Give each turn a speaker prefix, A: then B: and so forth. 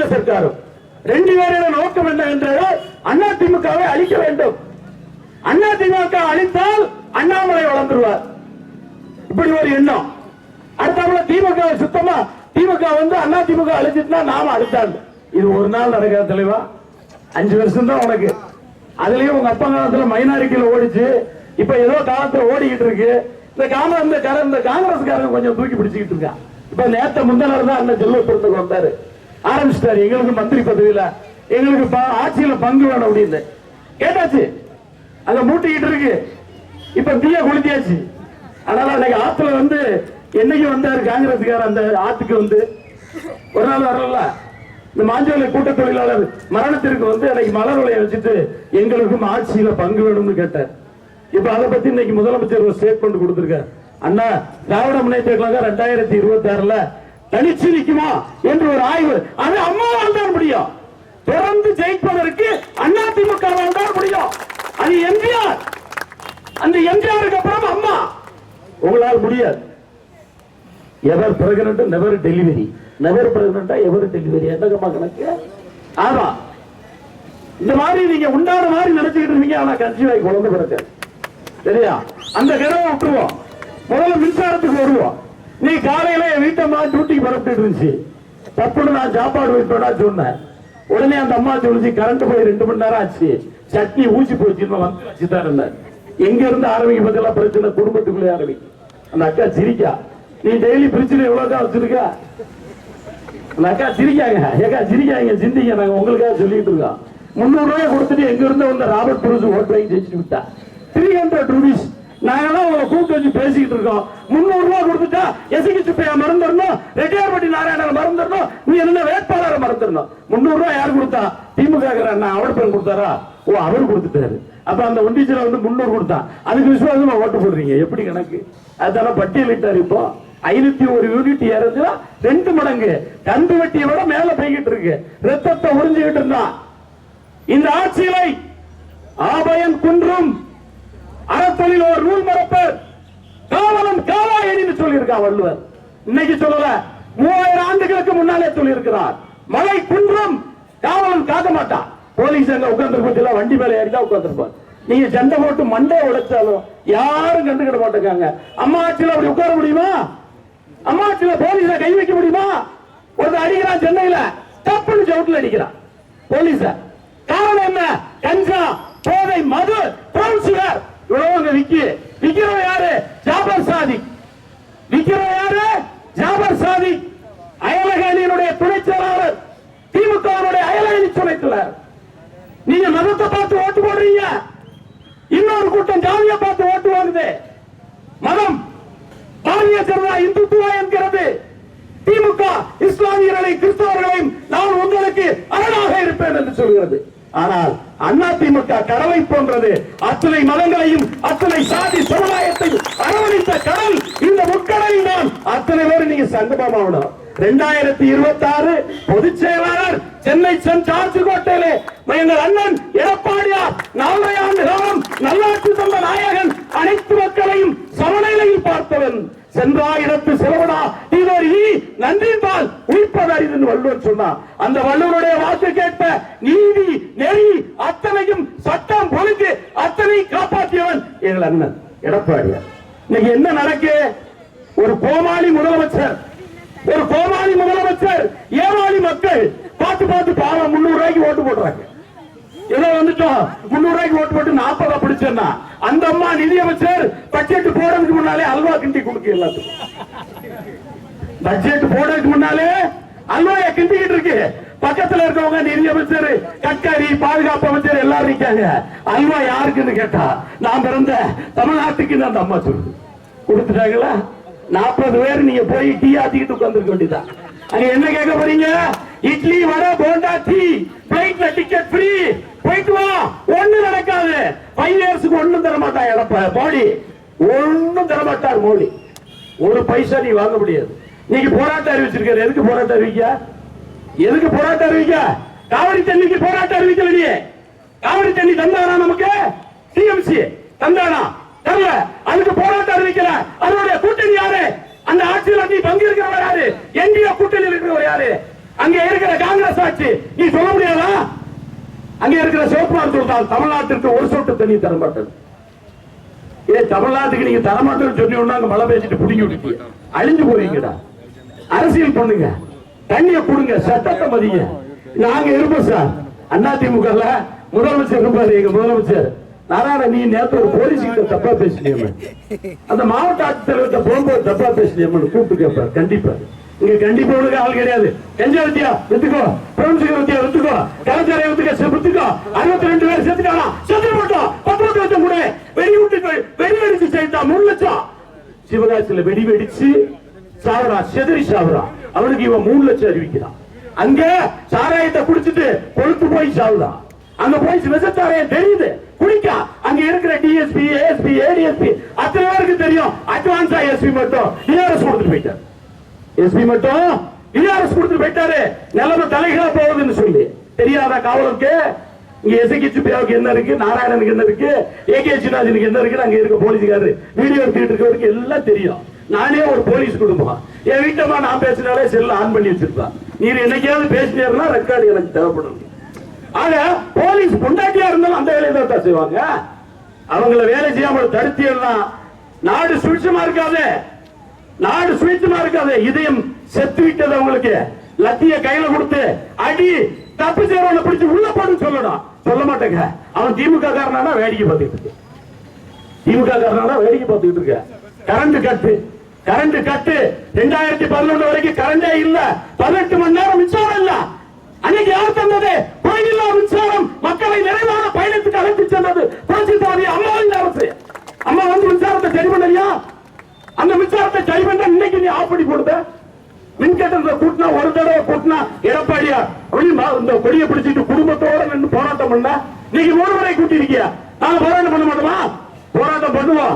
A: மாநில சர்க்காரும். ரெண்டு பேரோட நோக்கம் என்ன என்றால் அண்ணா திமுகவை அழிக்க வேண்டும். அண்ணா திமுக அழித்தால் அண்ணாமலை வளர்ந்துருவார். இப்படி ஒரு எண்ணம். அடுத்தாப்புல திமுக சுத்தமா திமுக வந்து அண்ணா திமுக அழிச்சிட்டுனா நாம அழித்தாங்க இது ஒரு நாள் நடக்காத தலைவா. அஞ்சு வருஷம் தான் உனக்கு. அதுலயும் உங்க அப்பா காலத்துல மைனாரிட்டியில ஓடிச்சு இப்ப ஏதோ காலத்துல ஓடிக்கிட்டு இருக்கு. இந்த காம இந்த கர இந்த காங்கிரஸ்காரங்க கொஞ்சம் தூக்கி பிடிச்சிக்கிட்டு இருக்கா. இப்ப நேத்த முந்தனர் தான் அண்ணன் செல்வபுரத்துக்கு வந்தாரு ஆரம்பிச்சிட்டாரு. எங்களுக்கு மந்திரி பதவியில எங்களுக்கு ஆட்சியில பங்கு வேணும் அப்படின்னு. கேட்டாச்சு. அங்க மூட்டிக்கிட்டு இருக்கு. இப்ப தீய குளித்தியாச்சு. அதனால அன்னைக்கு ஆத்துல வந்து என்னைக்கு வந்தாரு காங்கிரஸ்கார அந்த ஆத்துக்கு வந்து. ஒரு நாள் வரல. இந்த மாஞ்சோலை கூட்ட தொழிலாளர் மரணத்திற்கு வந்து அன்னைக்கு மலர் உலையை வச்சுட்டு எங்களுக்கும் ஆட்சியில பங்கு வேணும்னு கேட்டார். இப்ப அதை பத்தி இன்னைக்கு முதலமைச்சர் ஒரு ஸ்டேட்மெண்ட் கொடுத்திருக்கார். அண்ணா திராவிட முன்னேற்ற கழகம் ரெண்டாயிரத்தி இருபத்தி ஆறுல தனிச்சிருக்குமா என்று ஒரு ஆய்வு. அது அம்மாவால் தான் முடியும். தொடர்ந்து ஜெயிப்பதற்கு அதிமுக தான் முடியும். அது எம்ஜிஆர். அந்த எம்ஜிஆருக்கு அப்புறம் அம்மா. உங்களால் முடியாது. Ever pregnant never delivery never பிரெக்னண்டா ever delivery என்னங்கம்மா கணக்கு? ஆமா. இந்த மாதிரி நீங்க உண்டான மாதிரி நினைச்சுக்கிட்டு இருந்தீங்க ஆனா கன்சீவ் ஆகி குழந்தை பிறக்க சரியா? அந்த கனவை விட்டுருவோம். முதல்ல மின்சாரத்துக்கு வருவோம். நீ காலையில என் வீட்டம்மா டியூட்டிக்கு பரப்பிட்டு இருந்துச்சு. தப்புன்னு நான் சாப்பாடு வைப்பேடா சொன்னேன். உடனே அந்த அம்மா சொல்லிச்சு கரண்ட் போய் ரெண்டு மணி நேரம் ஆச்சு. சட்னி ஊசி போச்சு வந்து வச்சுதான் இருந்தேன். எங்க இருந்து ஆரம்பிக்க பத்தியெல்லாம் பிரச்சனை குடும்பத்துக்குள்ளே ஆரம்பிக்கும் அந்த அக்கா சிரிக்கா. நீ டெய்லி பிரச்சனை எவ்வளவுதான் வச்சிருக்க? அந்த அக்கா சிரிக்காங்க. ஏக்கா சிரிக்காங்க சிந்திங்க நாங்க உங்களுக்காக சொல்லிட்டு இருக்கோம். முந்நூறு ரூபாய் கொடுத்துட்டு எங்க இருந்து வந்த ராபர்ட் புரூஸ் ஹோட்டலையும் ஜெயிச்சு ஜெயிச்சுட்டு விட்டா. த்ரீ ஹண்ட்ரட் ருபீஸ் நாங்கெல்லாம் உங்களை கூப்பிட்டு வச்சு பேசிக்கிட்டு இருக்கோம். முந்நூறு ரூபா கொடுத்துட்டா எசிக்கு சுப்பையா மறந்துடணும்? ரெட்டியார்பட்டி நாராயணன் மறந்துடணும். நீ என்ன வேட்பாளரை மறந்துடணும்? முந்நூறு ரூபாய் யார் கொடுத்தா? திமுக நான். அவர் பேர் கொடுத்தாரா? ஓ அவர் கொடுத்துட்டாரு. அப்ப அந்த ஒண்டிச்சில வந்து முந்நூறு கொடுத்தான். அதுக்கு விசுவாசமா ஓட்டு போடுறீங்க. எப்படி கணக்கு? அதனால பட்டியலிட்டார் இப்போ. ஐநூத்தி ஒரு யூனிட் இறந்துனா ரெண்டு மடங்கு. கந்து வெட்டியை விட மேல போய்கிட்டு இருக்கு. ரத்தத்தை உறிஞ்சுகிட்டு இருந்தான். இந்த ஆட்சியிலை ஆபயம் குன்றும் அறத்தொழில் ஒரு நூல் மறப்பர் காவலம் காவாயணின்னு சொல்லியிருக்கான் வள்ளுவர். இன்னைக்கு சொல்லல மூவாயிரம் ஆண்டுகளுக்கு முன்னாலே சொல்லியிருக்கிறார். மலை குன்றம் காவலன் காக்க மாட்டான் போலீஸ் அங்க உட்கார்ந்து வண்டி மேல ஏறிதான் உட்கார்ந்துருப்பார். நீங்க சண்டை போட்டு மண்டை உடைச்சாலும் யாரும் கண்டுக்கிட மாட்டேங்காங்க. அம்மா அப்படி உட்கார முடியுமா? அம்மா ஆட்சியில போலீஸ கை வைக்க முடியுமா? ஒருத்தர் அடிக்கிறான் சென்னையில. தப்புன்னு சவுட்டில் அடிக்கிறான். போலீஸ. காரணம் என்ன? கஞ்சா போதை மது பிரவுன் சுகர் உழவங்க விக்கி விக்கிறவன் யாரு? ஜாபர் சாதி விக்கிறவன் யாரு? ஜாபர் சாதி அயலக அணியினுடைய திமுக செயலாளர் திமுகவினுடைய அயலக அணி செயலாளர். நீங்க மதத்தை பார்த்து ஓட்டு போடுறீங்க. இன்னொரு கூட்டம் ஜாதியை பார்த்து ஓட்டு வாங்குது மதம் பாரதிய ஜனதா இந்துத்துவா என்கிறது. திமுக இஸ்லாமியர்களை கிறிஸ்தவர்களையும் நான் உங்களுக்கு அரணாக இருப்பேன் என்று சொல்கிறது. ஆனால் அண்ணா திமுக கடவை போன்றது. அத்தனை மதங்களையும் அத்தனை சாதி சமுதாயத்தையும் அரவணைத்த கடல் இந்த முக்கடலில் தான். அத்தனை பேர் நீங்க சங்கமமாகணும் ரெண்டாயிரத்தி இருபத்தி ஆறு பொதுச் செயலாளர் சென்னை சென் சார்ஜ் கோட்டையிலே எங்கள் அண்ணன் எடப்பாடியார் அண்ணன் எடப்பாடியார். இன்னைக்கு என்ன நடக்கு? ஒரு கோமாளி முதலமைச்சர் ஒரு கோமாளி முதலமைச்சர் ஏமாளி மக்கள் பார்த்து பார்த்து பாவம் முன்னூறு ரூபாய்க்கு ஓட்டு போடுறாங்க. ஏதோ வந்துட்டோம் முன்னூறு ரூபாய்க்கு ஓட்டு போட்டு நாற்பதா பிடிச்சேன்னா அந்த அம்மா நிதியமைச்சர் பட்ஜெட் போடுறதுக்கு முன்னாலே அல்வா கிண்டி கொடுக்க எல்லாத்துக்கும். பட்ஜெட் போடுறதுக்கு முன்னாலே அல்வாய கிண்டிக்கிட்டு இருக்கு. பக்கத்துல இருக்கவங்க நிதியமைச்சர் கட்கரி பாதுகாப்பு அமைச்சர் எல்லாரும் இருக்காங்க. அல்வா யாருக்குன்னு கேட்டா நான் பிறந்த தமிழ்நாட்டுக்கு அந்த அம்மா சொல்லு கொடுத்துட்டாங்களா? நாற்பது பேர் நீங்க போய் டீ ஆத்திக்கிட்டு உட்காந்துருக்க வேண்டியதான் அங்க என்ன கேட்க போறீங்க? இட்லி வடை போண்டா டீ பிளைட்ல டிக்கெட் ஃப்ரீ போயிட்டு வா. ஒண்ணு நடக்காது. ஃபைவ் இயர்ஸ்க்கு ஒண்ணும் தர எடப்பா எடப்ப. மோடி. ஒண்ணும் தர மாட்டார் மோடி. ஒரு பைசா நீ வாங்க முடியாது. நீங்க போராட்டம் அறிவிச்சிருக்காரு. எதுக்கு போராட்டம் அறிவிக்க? எதுக்கு போராட்டம் அறிவிக்க? காவிரி தண்ணிக்கு போராட்டம் அறிவிக்கல நீ காவிரி தண்ணி தந்தானா நமக்கு? டிஎம்சி தந்தானா? தரல. அதுக்கு போராட்டம் அறிவிக்கல. அதனுடைய கூட்டணி யாரு? அந்த ஆட்சியில் நீ பங்கு இருக்கிறவர் யாரு? என்டிஏ கூட்டணி இருக்கிறவர் யாரு? அங்க இருக்கிற காங்கிரஸ் ஆட்சி. நீ சொல்ல முடியாதா? அங்க இருக்கிற சிவகுமார் சொல்றால் தமிழ்நாட்டிற்கு ஒரு சொட்டு தண்ணி தர மாட்டேன் ஏ தமிழ்நாட்டுக்கு நீங்க தரமாட்டேன்னு சொல்லி அங்க மழை பேசிட்டு பிடிங்கி விட்டு அழிஞ்சு போறீங்கடா. அரசியல் பண்ணுங்க. தண்ணிய கொடுங்க சட்டத்தை மதிங்க. நாங்க இருப்போம் சார் அண்ணா திமுக முதலமைச்சர் இருப்பாரு எங்க முதலமைச்சர். நாராயண நீ நேத்து ஒரு போலீஸ் தப்பா பேசினியம்ம. அந்த மாவட்ட ஆட்சித்தலைவர்கிட்ட போகும்போது தப்பா பேசினியம்மன் கூப்பிட்டு கேட்பாரு கண்டிப்பா. இங்க கண்டிப்பா உனக்கு ஆள் கிடையாது. கஞ்சா வித்தியா வித்துக்கோ. பிரம்சிக வித்தியா வித்துக்கோ. கலைஞரை வித்துக்க வித்துக்கோ. அறுபத்தி ரெண்டு பேர் செத்துட்டானா? செத்து போட்டோம். பத்தொன்பது லட்சம் கூட வெடி விட்டு வெடி வெடிச்சு சேர்த்தா மூணு லட்சம். சிவகாசியில வெடி வெடிச்சு சாவரா செதறி சாவரா. அவனுக்கு இவன் மூணு லட்சம் அறிவிக்கிறான் அங்க சாராயத்தை குடிச்சிட்டு கொழுத்து போய் சாவுதான் அங்க போய் விசச்சாராயம் தெரியுது. குடிக்கா. அங்க இருக்கிற டிஎஸ்பி ஏஎஸ்பி ஏடிஎஸ்பி அத்தனை பேருக்கு தெரியும். அட்வான்ஸா எஸ்பி மட்டும். டிஆர்எஸ் கொடுத்துட்டு போயிட்டார். எஸ்பி மட்டும் டிஆர்எஸ் கொடுத்துட்டு போயிட்டாரு. நிலைமை தலைகளா போகுதுன்னு சொல்லி. தெரியாதா காவலுக்கு இங்க எசகி சுப்பியாவுக்கு என்ன இருக்கு? நாராயணனுக்கு என்ன இருக்கு? ஏகே சின்னாஜனுக்கு என்ன இருக்கு? அங்க இருக்க போலீஸ்காரரு வீடியோ எடுத்துட்டு இருக்கவருக்கு எல்லாம் தெரியும். நானே ஒரு போலீஸ் குடும்பம். என் வீட்டமா நான் பேசினாலே செல்ல ஆன் பண்ணி வச்சிருப்பான் நீர் என்னைக்காவது பேசினீர்னா ரெக்கார்டு எனக்கு தேவைப்படும். ஆக போலீஸ் பொண்டாட்டியா இருந்தாலும் அந்த வேலையை தான் தான் செய்வாங்க. அவங்கள வேலை செய்யாமல் தடுத்திடலாம் நாடு சுழிச்சமா இருக்காது. நாடு சுழிச்சமா இருக்காது. இதயம் செத்து விட்டது அவங்களுக்கு. லத்திய கையில கொடுத்து அடி தப்பு செய்யறவனை பிடிச்சு உள்ள போடுன்னு சொல்லணும். சொல்ல மாட்டேங்க. அவன் திமுக காரனா வேடிக்கை பார்த்துட்டு இருக்கு. திமுக காரனா வேடிக்கை பார்த்துட்டு இருக்க. Current cut current cut. ரெண்டாயிரத்தி பதினொன்று வரைக்கும் கரண்டே இல்ல. பதினெட்டு மணி நேரம் மின்சாரம் இல்ல. அன்னைக்கு யார் தந்தது? கோயிலா மின்சாரம். மக்களை நிறைவான பயணத்துக்கு அழைத்து சென்றது புரட்சி அம்மாவின் அரசு. அம்மா வந்து மின்சாரத்தை சரி பண்ணலையா? அந்த மின்சாரத்தை சரி பண்ண இன்னைக்கு நீ ஆஃப் பண்ணி கொடுத்த மின்கட்டணத்தை கூட்டினா ஒரு தடவை கூட்டினா எடப்பாடியா? அப்படி இந்த கொடியை பிடிச்சிட்டு குடும்பத்தோட நின்று போராட்டம் பண்ண. நீங்க மூணு முறை கூட்டிருக்கியா நாங்க போராட்டம் பண்ண